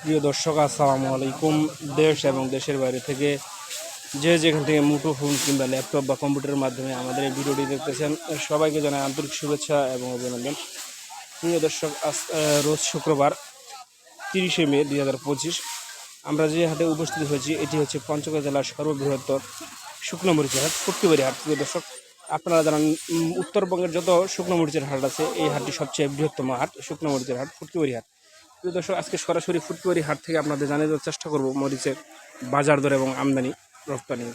প্রিয় দর্শক, আসসালামু আলাইকুম। দেশ এবং দেশের বাইরে থেকে যে যেখান থেকে মুঠোফোন কিংবা ল্যাপটপ বা কম্পিউটারের মাধ্যমে আমাদের এই ভিডিওটি দেখতেছেন, সবাইকে জানাই আন্তরিক শুভেচ্ছা এবং অভিনন্দন। প্রিয় দর্শক, আজ রোজ শুক্রবার তিরিশে মে দুই হাজার পঁচিশ। আমরা যে হাটে উপস্থিত হয়েছি, এটি হচ্ছে পঞ্চগড় জেলার সর্ববৃহত্তর শুকনো মরিচের হাট ফুটকিবাড়ি হাট। প্রিয় দর্শক, আপনারা জানান উত্তরবঙ্গের যত শুকনো মরিচের হাট আছে, এই হাটটি সবচেয়ে বৃহত্তম হাট, শুকনো মরিচের হাট ফুটকিবাড়ি হাট। প্রিয় দর্শক, আজকে সরাসরি ফুটকিবাড়ি হাট থেকে আপনাদের জানিয়ে দেওয়ার চেষ্টা করব মরিচের বাজার দর এবং আমদানি, রপ্তানি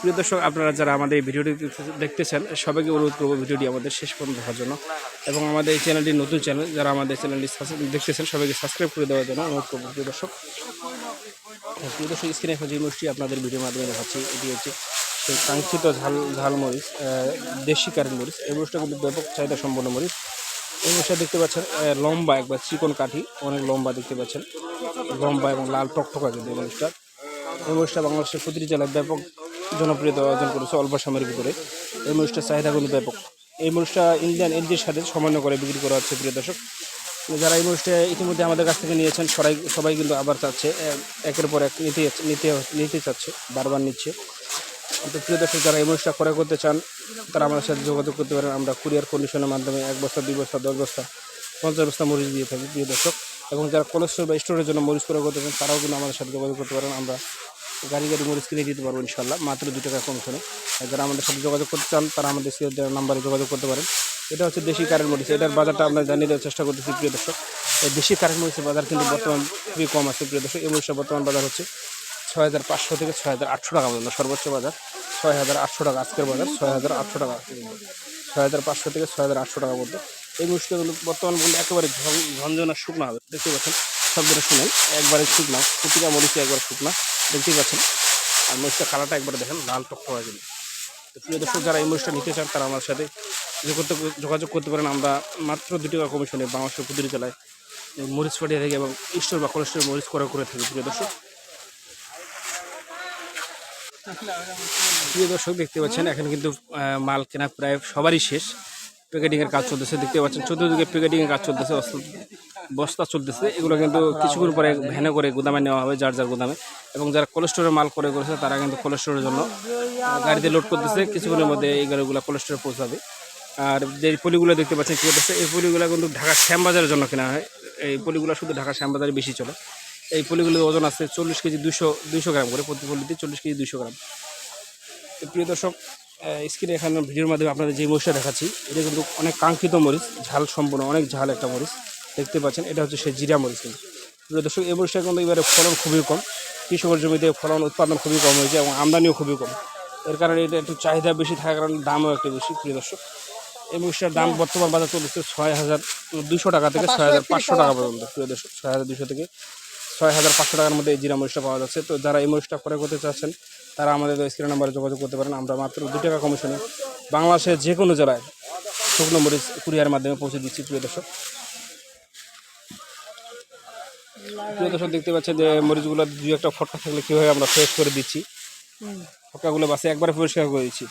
প্রিয় দর্শক, আপনারা যারা আমাদের এই ভিডিওটি দেখতে- দেখতেছেন, সবাইকে অনুরোধ করব ভিডিওটি আমাদের শেষ পর্যন্ত দেখার জন্য। এবং আমাদের এই চ্যানেলটি নতুন চ্যানেল, যারা আমাদের চ্যানেলটি দেখতেছেন, সবাইকে সাবস্ক্রাইব করে দেওয়ার জন্য অনুরোধ করব, প্রিয় দর্শক। প্রিয় দর্শক, স্ক্রিনে এখন যে মরিচটি আপনাদের ভিডিওর মাধ্যমে দেখাচ্ছি, এটি হচ্ছে সেই কাঙ্ক্ষিত ঝাল ঝাল মরিচ দেশি কারেন্ট মরিচ। এই মরিচটা কিন্তু ব্যাপক চাহিদা সম্পন্ন মরিচ। এই মরিচটা দেখতে পাচ্ছেন লম্বা একবার চিকন কাঠি, অনেক লম্বা দেখতে পাচ্ছেন। লম্বা এবং লাল টকটকা কিন্তু এই মরিচটা এই মরিচটা বাংলাদেশের প্রতিটি জেলায় ব্যাপক জনপ্রিয়তা অর্জন করেছে অল্প সময়ের ভিতরে। এই মরিচটার চাহিদা কিন্তু ব্যাপক। এই মরিচটা ইন্ডিয়ান এলজির সাথে সমন্বয় করে বিক্রি করা হচ্ছে, প্রিয় দর্শক। যারা এই মরিচটা ইতিমধ্যে আমাদের কাছ থেকে নিয়েছেন সবাই সবাই কিন্তু আবার চাচ্ছে একের পর এক নিতে নিতে নিতে চাচ্ছে, বারবার নিচ্ছে। তো প্রিয় দর্শক, যারা এই মরিচটা ক্রয় করতে চান, তারা আমাদের সাথে যোগাযোগ করতে পারেন। আমরা কুরিয়ার কন্ডিশনের মাধ্যমে এক বস্তা, দুই বস্তা, দশ বস্তা, পঞ্চাশ বস্তা মরিচ দিয়ে থাকি, প্রিয় দর্শক। এবং যারা কোলেস্টোর বা স্টোরের জন্য মরিচ ক্রয় করতে চান, তারাও কিন্তু আমাদের সাথে যোগাযোগ করতে পারেন। আমরা গাড়ি গাড়ি মরিচ কিনে দিতে পারব ইনশাল্লাহ মাত্র দু টাকা কমিশনে যারা আমাদের সাথে যোগাযোগ করতে চান, তারা আমাদের দেওয়ার নাম্বারে যোগাযোগ করতে পারেন। এটা হচ্ছে দেশি কারেন্ট মরিচ। এটার বাজারটা আমরা জানিয়ে দেওয়ার চেষ্টা করতেছি, প্রিয় দর্শক। এই দেশি কারেন্ট মরিচের বাজার কিন্তু বর্তমান খুবই কম আছে, প্রিয় দর্শক। এই মরিচটা বর্তমান বাজার হচ্ছে ছয় হাজার পাঁচশো থেকে ছয় হাজার আটশো টাকা পর্যন্ত, সর্বোচ্চ বাজার ছয় হাজার আটশো টাকা, আজকের বাজার ছয় হাজার আটশো টাকা ছয় হাজার পাঁচশো থেকে ছয় হাজার আটশো টাকা পর্যন্ত। এই মরিচটা কিন্তু বর্তমান বলতে একেবারে ঝন- ঝনঝনা শুকনো হবে দেখতে পাচ্ছেন শব্দটা শুনেন একবারে শুকনা প্রতিটা মরিচে একবার শুকনা, দেখতেই পাচ্ছেন। আর মরিচটা কালারটা একবারে দেখেন, লাল টকটকা কিন্তু তো প্রিয় দর্শক, যারা এই মরিচটা নিতে চান, তারা আমার সাথে যোগাযোগ করতে- যোগাযোগ করতে পারেন। আমরা মাত্র দুটি টাকা কমিশনে বাংলাদেশের প্রতিটি জেলায় মরিচ পাঠিয়ে থাকি এবং স্টোর বা কোলেস্টোর মরিচ করে করে থাকি, প্রিয় দর্শক। প্রিয় দর্শক, দেখতে পাচ্ছেন, এখানে কিন্তু মাল কেনা প্রায় সবারই শেষ। প্যাকেটিংয়ের কাজ চলতেছে, দেখতে পাচ্ছেন, চতুর্দিকে প্যাকেটিংয়ের কাজ চলতেছে বস্তা চলতেছে। এগুলো কিন্তু কিছুক্ষণ পরে ভ্যানে করে গুদামে নেওয়া হবে, যার যার গুদামে। এবং যারা কোলেস্টোরে মাল করে করেছে, তারা কিন্তু কোলেস্টোরের জন্য গাড়িতে লোড করতেছে। কিছুক্ষণের মধ্যে এই গাড়িগুলো কোলেস্টোরে পৌঁছাবে। আর যে পলিগুলো দেখতে পাচ্ছেন, কী করতেছে এই পলিগুলো কিন্তু ঢাকা শ্যামবাজারের জন্য কেনা হয়। এই পলিগুলো শুধু ঢাকা শ্যামবাজারে বেশি চলে। এই পলিগুলোর ওজন আছে চল্লিশ কেজি দুশো দুশো গ্রাম করে প্রতি পলিতে চল্লিশ কেজি দুশো গ্রাম। তো প্রিয় দর্শক স্ক্রিনে এখানে ভিডিওর মাধ্যমে আপনাদের যে মরিচটা দেখাচ্ছি এটা কিন্তু অনেক কাঙ্ক্ষিত মরিচ ঝাল সম্পূর্ণ অনেক ঝাল একটা মরিচ। দেখতে পাচ্ছেন এটা হচ্ছে সেই জিরা মরিচ কিন্তু। প্রিয় দর্শক এই মরিচটা কিন্তু এবারে ফলন খুবই কম। কৃষকের জমিতে ফলন উৎপাদন খুবই কম হয়েছে এবং আমদানিও খুবই কম। এর কারণে এটা একটু চাহিদা বেশি থাকার কারণে দামও একটু বেশি প্রিয় দর্শক। এই মরিচটার দাম বর্তমান বাজার চলছে ছয় হাজার দুশো টাকা থেকে ছয় হাজার পাঁচশো টাকা। পর্যন্ত প্রিয় দর্শক। ছয় হাজার দুশো থেকে ছয় হাজার পাঁচশো টাকার মধ্যে এই জিরা মরিচটা পাওয়া যাচ্ছে। তো যারা এই মরিচটা ক্রয় করতে চাচ্ছেন তারা আমাদের স্ক্রিন নাম্বারে যোগাযোগ করতে পারেন। আমরা মাত্র দু টাকা কমিশনে বাংলাদেশের যে কোনো জেলায় শুকনো মরিচ কুরিয়ার মাধ্যমে পৌঁছে দিচ্ছি প্রিয় দর্শক। প্রিয় দর্শক দেখতে পাচ্ছেন যে মরিচগুলো দু একটা ফটকা থাকলে কীভাবে আমরা ফ্রেশ করে দিচ্ছি। ফটকাগুলো বাসে একবারে পরিষ্কার করে দিচ্ছি।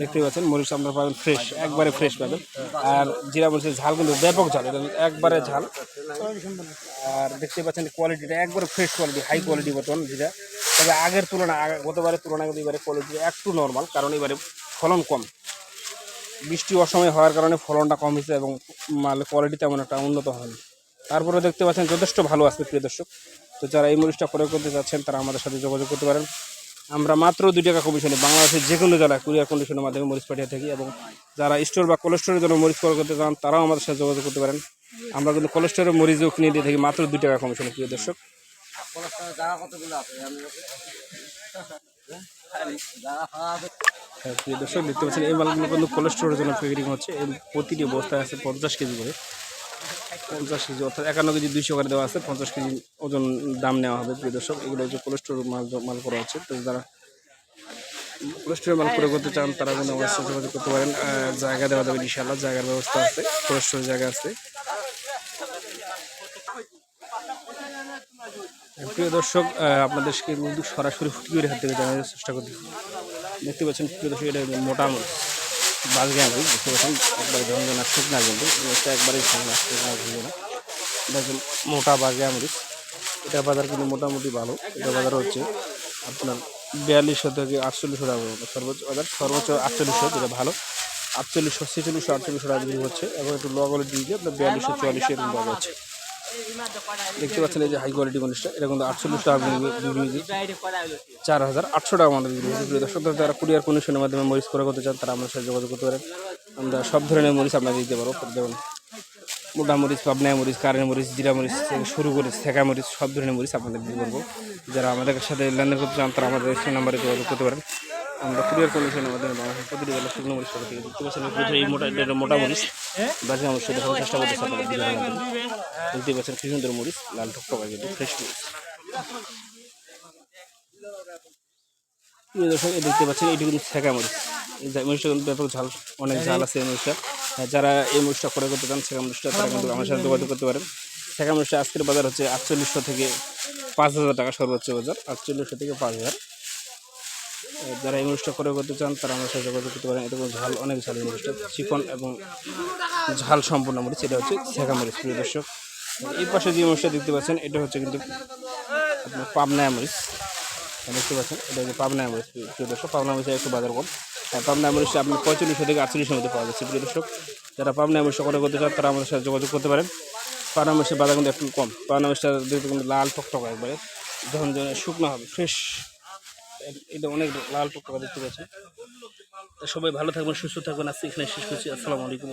দেখতে পাচ্ছেন মরিচ আপনারা পাবেন ফ্রেশ একবারে ফ্রেশ পাবেন। আর জিরা মরিচের ঝাল কিন্তু ব্যাপক ঝাল এটা একবারে ঝাল। আর দেখতে পাচ্ছেন কোয়ালিটিটা একবারে ফ্রেশ কোয়ালিটি হাই কোয়ালিটি বর্তমান যেটা। তবে আগের তুলনায় গতবারের তুলনায় এবারে কোয়ালিটি একটু নর্মাল কারণ এবারে ফলন কম। বৃষ্টি অসময় হওয়ার কারণে ফলনটা কম হয়েছে এবং মাল কোয়ালিটি তেমন একটা উন্নত হয়নি। তারপরে দেখতে পাচ্ছেন যথেষ্ট ভালো আছে, প্রিয় দর্শক। তো যারা এই মরিচটা প্রয়োগ করতে চাচ্ছেন, তারা আমাদের সাথে যোগাযোগ করতে পারেন। আমরা মাত্র দুই টাকা কমিশনে বাংলাদেশের যে কোনো জেলায় কুরিয়ার কন্ডিশনের মাধ্যমে মরিচ পাঠিয়ে থাকি এবং যারা স্টোর বা কোলেস্টোরের জন্য মরিচ ক্রয় করতে চান, তারাও আমাদের সাথে যোগাযোগ করতে পারেন। আমরা কিন্তু কোলেস্টোরের মরিচও কিনে দিয়ে থাকি মাত্র দুই টাকা কমিশনে প্রিয় দর্শক। হ্যাঁ, প্রিয় দর্শক দেখতে পাচ্ছেন এই মালগুলো কিন্তু কোলেস্টোরের জন্য প্যাকেটিং হচ্ছে। এই প্রতিটি বস্তায় আছে পঞ্চাশ কেজি করে। পঞ্চাশ কেজি অর্থাৎ একান্ন কেজি দুইশো করে দেওয়া আছে। পঞ্চাশ কেজি ওজন দাম নেওয়া হবে প্রিয় দর্শক। এগুলো হচ্ছে কোলেস্টোর মাল মাল করা হচ্ছে। তো যারা কোলেস্টোর মাল করে করতে চান তারা কিন্তু আমার সাথে করতে পারেন। জায়গা দেওয়া যাবে ইনশাল্লাহ জায়গার ব্যবস্থা আছে কোলেস্টোর জায়গা আছে। প্রিয় দর্শক আপনাদেরকে কিন্তু সরাসরি ফুটকির হাত থেকে জানার চেষ্টা করতেছি দেখতে পাচ্ছেন প্রিয় দর্শক, এটা মোটা মরিচ বাজগে মরিচ দেখতে পাচ্ছেন, একবারে ঝঞ্ঝনা শুকনা কিন্তু, এটা একবারেই শুকনা ঝঞ্ঝনা দেখেন, মোটা বাগিয়া মরিচ এটার বাজার কিন্তু মোটামুটি ভালো। এটার বাজার হচ্ছে আপনার বিয়াল্লিশশো থেকে আটচল্লিশশো টাকা সর্বোচ্চ বাজার, সর্বোচ্চ আটচল্লিশশো, যেটা ভালো। আটচল্লিশশো, ছেচল্লিশশো, আটচল্লিশশো টাকা হচ্ছে, এবং একটু লো কোয়ালিটি দিয়ে আপনার বিয়াল্লিশশো চুয়াল্লিশশো এরকম পাওয়া যাচ্ছে দেখতে পাচ্ছেন এই যে হাই কোয়ালিটি মরিচটা এটা কিন্তু আটচল্লিশ টাকা চার হাজার আটশো টাকা আমাদের বিক্রি হচ্ছে প্রিয় দর্শক, যারা কুরিয়ার কন্ডিশনের মাধ্যমে মরিচ করে করতে চান, তারা আমাদের সাথে যোগাযোগ করতে পারেন। আমরা সব ধরনের মরিচ আপনাদের দিতে পারব। যেমন মোটা মরিচ, পাবনা মরিচ কারেন্ট মরিচ, জিরা মরিচ থেকে শুরু করে শেখা মরিচ, সব ধরনের মরিচ আপনাদের দিতে পারব। যারা আমাদের সাথে লেনদেন করতে চান, তারা আমাদের ফোন নাম্বারে যোগাযোগ করতে পারেন। আমরা কুরিয়ার কন্ডিশনের মাধ্যমে বাংলাদেশের প্রতিটি বেলা শুকনো মরিচ করে থেকে দেখতে পাচ্ছেন এই মোটা এটা মোটা মরিচ, বাকি মরিচ দেখানোর চেষ্টা ভিডিওর মাধ্যমে দেখতে পাচ্ছেন কি সুন্দর মরিচ, লাল টকটকা কিন্তু ফ্রেশ মরিচ। দেখতে পাচ্ছেন, এটি কিন্তু শেখা মরিচ। মরিচটা কিন্তু ব্যাপক ঝাল, অনেক ঝাল আছে এই মরিচটা। যারা এই মরিচটা করে করতে চান, শেখা মরিচটা, তারা কিন্তু আমার সাথে যোগাযোগ করতে পারেন। শেখা মরিচটা আজকের বাজার হচ্ছে আটচল্লিশশো থেকে পাঁচ হাজার টাকা সর্বোচ্চ বাজার, আটচল্লিশশো থেকে পাঁচ হাজার। যারা এই করে করতে চান, তারা আমার সাথে যোগাযোগ করতে পারেন। কিন্তু ঝাল, অনেক ঝাল মরিচটা চিকন এবং ঝাল সম্পূর্ণ মরিচ, এটা হচ্ছে শেখা মরিচ, প্রিয় দর্শক। এই পাশে যে মরিচটা দেখতে পাচ্ছেন, এটা হচ্ছে কিন্তু আপনার পাবনায়া মরিচ। দেখতে পাচ্ছেন, এটা হচ্ছে পাবনা মরিচ, প্রিয় দর্শক। পাবনা মরিচের একটু বাজার কম। হ্যাঁ পাবনা মরিচটা আপনি পঁয়তাল্লিশশো থেকে আটচল্লিশের মধ্যে পাওয়া যাচ্ছে, প্রিয় দর্শক। যারা পাবনা মরিচটা করে করতে চান, তারা আমাদের সাথে যোগাযোগ করতে পারেন। পাবনা মরিচের বাজার কিন্তু একটু কম। পাবনা মরিচটা দেখতে কিন্তু লাল টকটকা একবারে। যখন শুকনো হবে, ফ্রেশ এটা অনেক লাল পোকা দেখতে পাচ্ছেন। সবাই ভালো থাকবেন, সুস্থ থাকবেন। আজকে এখানে শেষ করছি। আসসালামু আলাইকুম